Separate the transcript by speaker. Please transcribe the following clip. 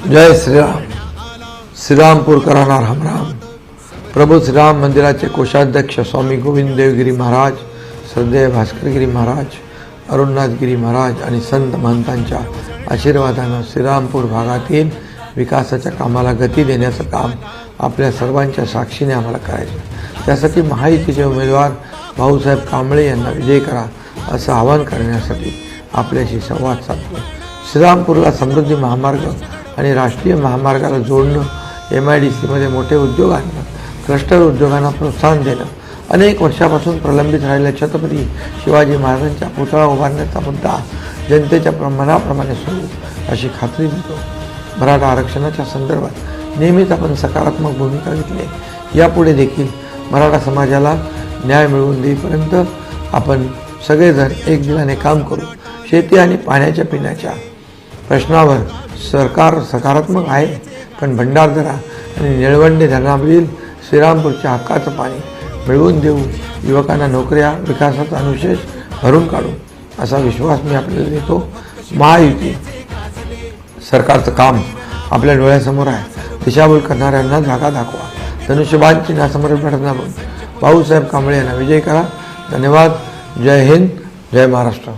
Speaker 1: जय श्रीराम. श्रीरामपूरकरांना राम राम. प्रभू श्रीराम मंदिराचे कोषाध्यक्ष स्वामी गोविंद देवगिरी महाराज श्रद्धेय भास्करगिरी महाराज अरुणनाथगिरी महाराज आणि संत महंतांच्या आशीर्वादानं श्रीरामपूर भागातील विकासाच्या कामाला गती देण्याचं काम आपल्या सर्वांच्या साक्षीने आम्हाला करायचं त्यासाठी महायुतीचे उमेदवार भाऊसाहेब कांबळे यांना विजय करा असं आवाहन करण्यासाठी आपल्याशी संवाद साधतो श्रीरामपूरला समृद्धी महामार्ग आणि राष्ट्रीय महामार्गाला जोडणं एम आय डी सीमध्ये मोठे उद्योग आणणं क्लस्टर उद्योगांना प्रोत्साहन देणं अनेक वर्षापासून प्रलंबित राहिलेल्या छत्रपती शिवाजी महाराजांचा पुतळा उभारण्याचा मुद्दा जनतेच्या प्र- मनाप्रमाणे सोडू अशी खात्री देतो. मराठा आरक्षणाच्या संदर्भात नेहमीच आपण सकारात्मक भूमिका घेतली आहे. यापुढे देखील मराठा समाजाला न्याय मिळवून देईपर्यंत आपण सगळेजण एक दिलाने काम करू. शेती आणि पाण्याच्या पिण्याच्या प्रश्नावर सरकार सकारात्मक आहे पण भंडारदरा आणि निळवंडे धरणावरील श्रीरामपूरच्या हक्काचं पाणी मिळवून देऊ युवकांना नोकऱ्या विकासाचा अनुशेष भरून काढू असा विश्वास मी आपल्याला देतो. महायुती सरकारचं काम आपल्या डोळ्यासमोर आहे. दिशाभूल करणाऱ्यांना जागा दाखवा. धनुष्यबाण नासमर्पणा लढणार भाऊसाहेब कांबळे यांना विजय करा. धन्यवाद. जय हिंद. जय महाराष्ट्र.